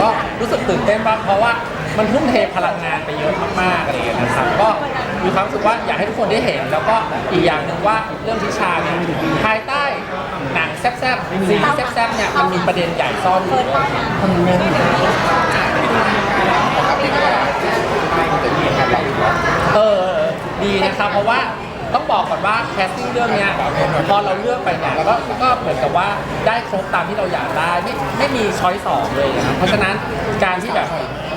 ก็รู้สึกตื่นเต้นมากเพราะว่ามันทุ่มเทพลังงานไปเยอะมากๆอะไรอย่างเงี้ยนะครับก็มีความรู้สึกว่าอยากให้ทุกคนได้เห็น แล้วก็อีกอย่างหนึ่งว่าเรื่องทิชาเนี่ยภายใต้หนังแซ่บๆซีรีส์แซ่บๆเนี่ยมันมีประเด็นใหญ่ซ่อนอยู่เออดีนะครับเพราะว่าต้อง บอกก่อนว่าแคสติ้งเรื่องเนี้ยพอเราเลือกไปเนี่ยก็ก็เหมือนกับว่าได้ครบตามที่เราอยากได้ไม่ไม่มีช้อยสองเลยนะครับเพราะฉะนั้นการที่แบบ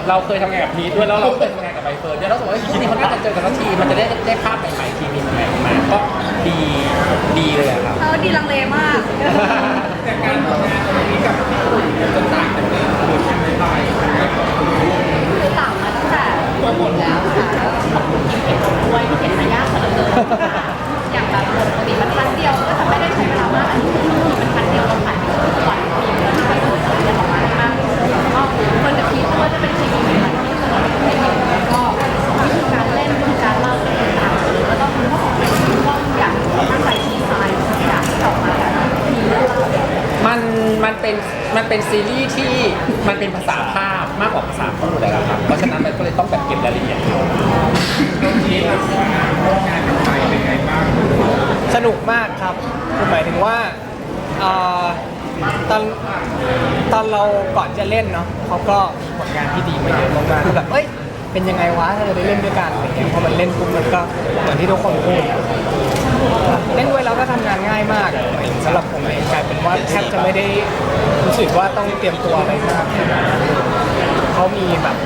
เราเคยทำงานกับพีทด้วยแล้วเราเคยทำงานกับใบเฟิร์นด้วยเรารู้สึกว่าคู่นี้เขาน่าจะเจอกันสักทีมันจะได้ได้ภาพใหม่ๆทีมีใหม่ๆมาก็ดีดีเลยอะครับ เขาดีลังเลมากแต่การทำงานตรงนี้กับพี่อุ่นจะต่างกันเลยคือใช่ไหมไปคือต่างมาตั้งแต่ตัวบทแล้วค่ะขอบคุณที่เขียนบทด้วยที่เขียนมายากเหลือเกิน มันมันพันเดียวเราผ่านไปทุกวันมีเวลาที่ไปเลยเรียนออกมาได้มากที่สุดแล้วก็คนกับพีทก็จะเป็นทีมงานที่เกิดในทีมก็ต้องมีการเล่นคือการเล่าคือการถือแล้วก็คุณต้องมีความอยากตั้งใจดีไซน์ทุกอย่างที่อมาแบบพีทเล่ามันมันเป็นมันเป็นซีรีส์ที่มันเป็นภาษาภาพมากกว่าภาษาพูดเลยนะครับ เพราะฉะนั้นมันก็เลยต้องแบบเก็บรายละเอียดเยอะตรงนี้เราร่วมงานกับไปเป็นไงบ้าง สนุกมากครับคือหมายถึงว่าเอ่อตอนตอนเราก่อนจะเล่นเนาะเขาก็ผลงานที่ดีมาเยอะมากๆคือแบบเอ้ยเป็นยังไงวะถ้าเราได้เล่นด้วยกันอะไรเงี้ยพอมันเล่นปุ๊บมันก็เหมือนที่ทุกคนพูดเล่นด้วยแล้วก็ทำงานง่ายมากหมายสำหรับผมเองกลายเป็นว่าแทบจะไม่ได้รู้สึกว่าต้องเตรียมตัวอะไรมากเขามีแบบ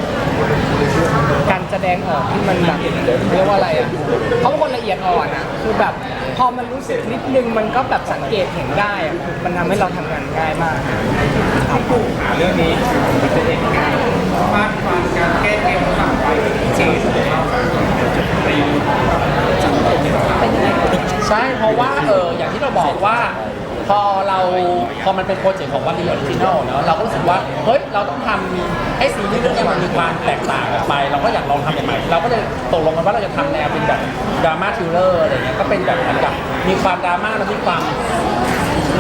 การ ดงออกที่มันแบบเรียกว่าอะไรอะเขาเป็นคนละเอียดอ่อนอะคือแบบพอมันรู้สึกนิดนึงมันก็แบบสังเกตเห็นได้อะมันทำให้เราทำงานง่ายมากครับหาเรื่องนี้มันจะเอกการฟาดฟันการแก้เกมต่างไปเจนในใช่เพราะว่าเอออย่างที่เราบอกว่า พอเราพอมันเป็นโปรเจกต์ของวันดีออริจินอลเนาะเราก็รู้สึกว่าเฮ้ยเราต้องทำให้ซีรีส์เรื่องนี้มันมีความแตกต่างออกไป เราก็อยากลองทำใหม่ๆเราก็เลยตกลงกันว่าเราจะทำแนวเป็นแบบดราม่าทริลเลอร์อะไรเงี้ยก็เป็นแบบเหมือนกับมีความดราม่าแล้วมีความ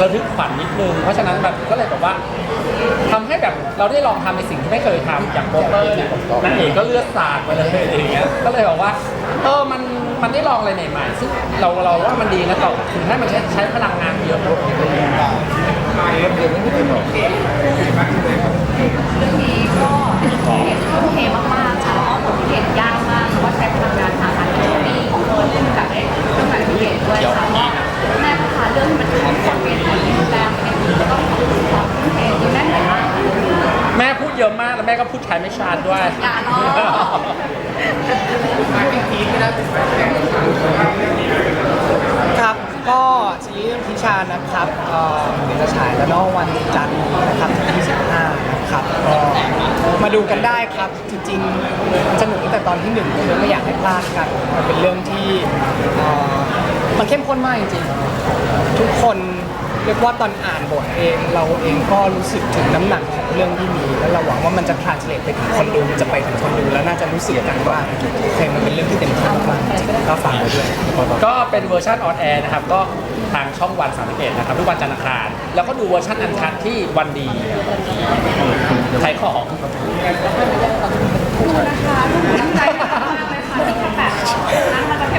ระทึกขวัญนิดนึง เพราะฉะนั้นแบบก็เลยแบบว่าทำให้แบบเราได้ลองทำในสิ่งที่ไม่เคยทำอย่างโปสเตอร์เนี่ยนางเอกก็เลือดสาดมาเลยอะไรอย่างเงี้ยก็เลยบอกว่าเออมัน มันได้ลองอะไรใหม่ๆซึ่งเราเราว่ามันดีนะต่อถึงให้มันใช้ใช้พลังงานเยอะไปแล้วเดี๋ยวมันก็จะบอกเกมไงบ้างเลยครับเรื่องนี้ก็เห็นทุ่มเทมากๆค่ะแล้วก็ผมเห็นยากมากเพราะว่าใช้พลังงานทางการปีของเฟิร์นเล่นกับได้เครื่องหมายพิเศษด้วยค่ะก็แม่ก็พาเรื่องที่มันเป็นคนเป็นคนดูแลเป็นแล้วก็ขอบคุณความทุ่มเทที่แม่เหนื่อยมากค่ะแม่พูดเยอะมากแล้วแม่ก็พูดไทยไม่ชัดด้วย อย่าเนาะ มาที่ทีที่ได้เป็นแฟนแต่งงานเรื่องนี้ ครับ ก็ซีรีส์เรื่องพิชานะครับเอ่อเดี๋ยวจะฉายแล้วเนาะวันจันทร์นี้นะครับที่25นะครับ ก็ มาดูกันได้ครับ จริงๆสนุกตั้งแต่ตอนที่หนึ่งเลยไม่อยากให้พลาดกันมันเป็นเรื่องที่เอ่อมันเข้มข้นมากจริงๆทุกคนเรียกว่าตอนอ่านบทเองเราเองก็รู้สึกถึงน้ำหนักของเรื่องที่มี แล้วเราหวังว่ามันจะ translate ไปถึงคนดูจะไปถึงคนดูแล้วน่าจะรู้สึกกันว่าโอเคมันเป็นเรื่องที่เต็มที่มากๆจริงๆก็ฝากไว้ด้วย ก็เป็นเวอร์ชันออนแอร์นะครับ ก็ ทางช่องวันสังเกตนะครับทุกวันจันทร์อังคารแล้วก็ดูเวอร์ชันอันคัดที่วันดีขายของดูนะคะดูตั้งใจมากเลยค่ะที่แบบนั้นมันจาก